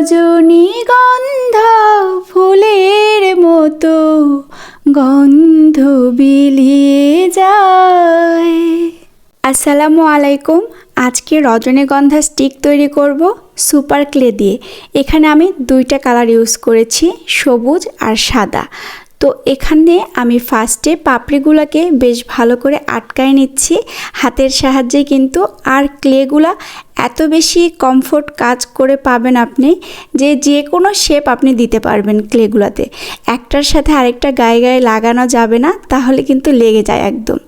রজনীগন্ধা ফুলের মতো গন্ধ বিলিয়ে যায়। আসসালামু আলাইকুম। আজকে রজনীগন্ধা স্টিক তৈরি করব সুপার ক্লে দিয়ে। এখানে আমি দুইটা কালার ইউজ করেছি, সবুজ আর সাদা। তো এখানে আমি ফার্স্টে পাপড়িগুলোকে বেশ ভালো করে আটকায় নিচ্ছি। হাতের সাহায্যে কিন্তু আর ক্লেগুলা এত বেশি কমফোর্ট কাজ করে পাবেন আপনি যে যে কোনো শেপ আপনি দিতে পারবেন ক্লেগুলোতে একটার সাথে আরেকটা গায়ে গায়ে লাগানো যাবে না, তাহলে কিন্তু লেগে যায় একদম।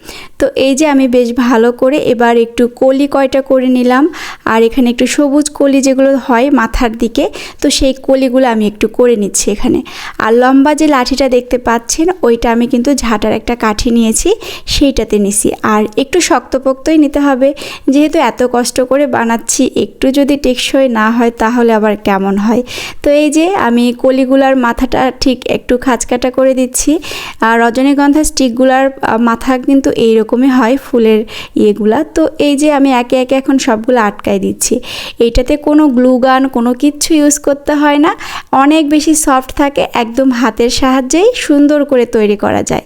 তো এই যে আমি বেশ ভালো করে এবার একটু কলি কয়টা করে নিলাম, আর এখানে একটু সবুজ কলি যেগুলো হয় মাথার দিকে, তো সেই কলিগুলো আমি একটু করে নিচ্ছি এখানে। আর লম্বা যে লাঠিটা দেখতে পাচ্ছেন, ওইটা আমি কিন্তু ঝাঁটার একটা কাঠি নিয়েছি, সেইটাতে নিছি। আর একটু শক্তপোক্তই নিতে হবে, যেহেতু এত কষ্ট করে বানাচ্ছি একটু যদি টেকসই না হয় তাহলে আবার কেমন হয়? তো এই যে আমি কলিগুলার মাথাটা ঠিক একটু খাঁচকাটা করে দিচ্ছি। আর রজনীগন্ধা স্টিকগুলার মাথা কিন্তু এইরকমই হয় ফুলের ইয়েগুলা। তো এই যে আমি একে একে এখন সবগুলো আটকায় দিচ্ছি। এইটাতে কোনো গ্লু গান, কোনো কিচ্ছু ইউজ করতে হয় না। অনেক বেশি সফট থাকে, একদম হাতের সাহায্যেই সুন্দর করে তৈরি করা যায়।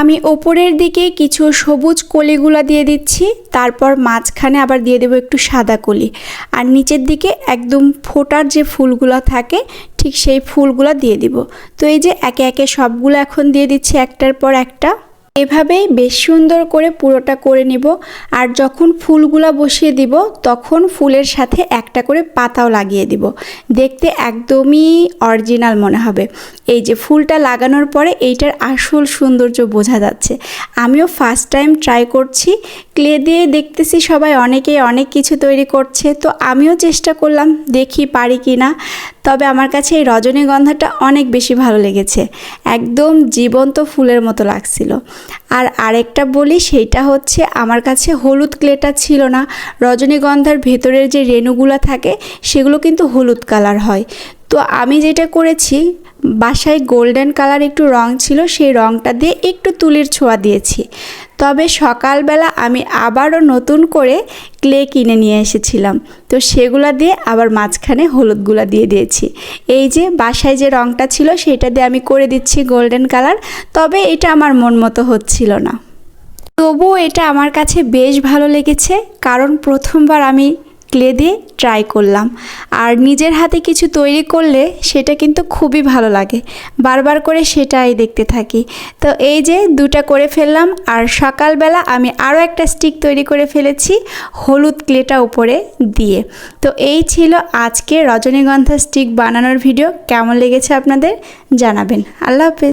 আমি ওপরের দিকে কিছু সবুজ কলিগুলা দিয়ে দিচ্ছি, তারপর মাঝখানে আবার দিয়ে দেবো একটু সাদা কলি। আর নিচের দিকে একদম ফোটার যে ফুলগুলো থাকে, ঠিক সেই ফুলগুলো দিয়ে দিব। তো এই যে একে একে সবগুলো এখন দিয়ে দিচ্ছি একটার পর একটা। এভাবেই বেশ সুন্দর করে পুরোটা করে নিব। আর যখন ফুলগুলা বসিয়ে দিব, তখন ফুলের সাথে একটা করে পাতাও লাগিয়ে দিব। দেখতে একদমই অরিজিনাল মনে হবে। এই যে ফুলটা লাগানোর পরে এইটার আসল সৌন্দর্য বোঝা যাচ্ছে। আমিও ফার্স্ট টাইম ট্রাই করছি। ক্লে দিয়ে দেখতেছি সবাই অনেকেই অনেক কিছু তৈরি করছে। তো আমিও চেষ্টা করলাম, দেখি পারি কি না তবে আমার কাছে এই রজনীগন্ধাটা অনেক বেশি ভালো লেগেছে। একদম জীবন্ত ফুলের মতো লাগছিল। আর আরেকটা বলি, সেইটা হচ্ছে আমার কাছে হলুদ ক্লেটা ছিল না। রজনীগন্ধার ভেতরের যে রেণুগুলো থাকে, সেগুলো কিন্তু হলুদ কালার হয়। তো আমি যেটা করেছি, বাসায় গোল্ডেন কালার একটু রং ছিল, সেই রংটা দিয়ে একটু তুলির ছোঁয়া দিয়েছি। তবে সকালবেলা আমি আবারও নতুন করে ক্লে কিনে নিয়ে এসেছিলাম। তো সেগুলো দিয়ে আবার মাঝখানে হলুদগুলা দিয়ে দিয়েছি। এই যে বাসায় যে রঙটা ছিল সেটা দিয়ে আমি করে দিচ্ছি গোল্ডেন কালার, তবে এটা আমার মন মতো হচ্ছিল না। তবুও এটা আমার কাছে বেশ ভালো লেগেছে, কারণ প্রথমবার আমি ক্লে দিয়ে ট্রাই করলাম। আর নিজের হাতে কিছু তৈরি করলে সেটা কিন্তু খুবই ভালো লাগে। বারবার করে সেটাই দেখতে থাকি। তো এই যে দুটা করে ফেললাম, আর সকালবেলা আমি আরও একটা স্টিক তৈরি করে ফেলেছি হলুদ ক্লেটা উপরে দিয়ে। তো এই ছিল আজকে রজনীগন্ধা স্টিক বানানোর ভিডিও কেমন লেগেছে আপনাদের জানাবেন। আল্লাহ হাফেজ।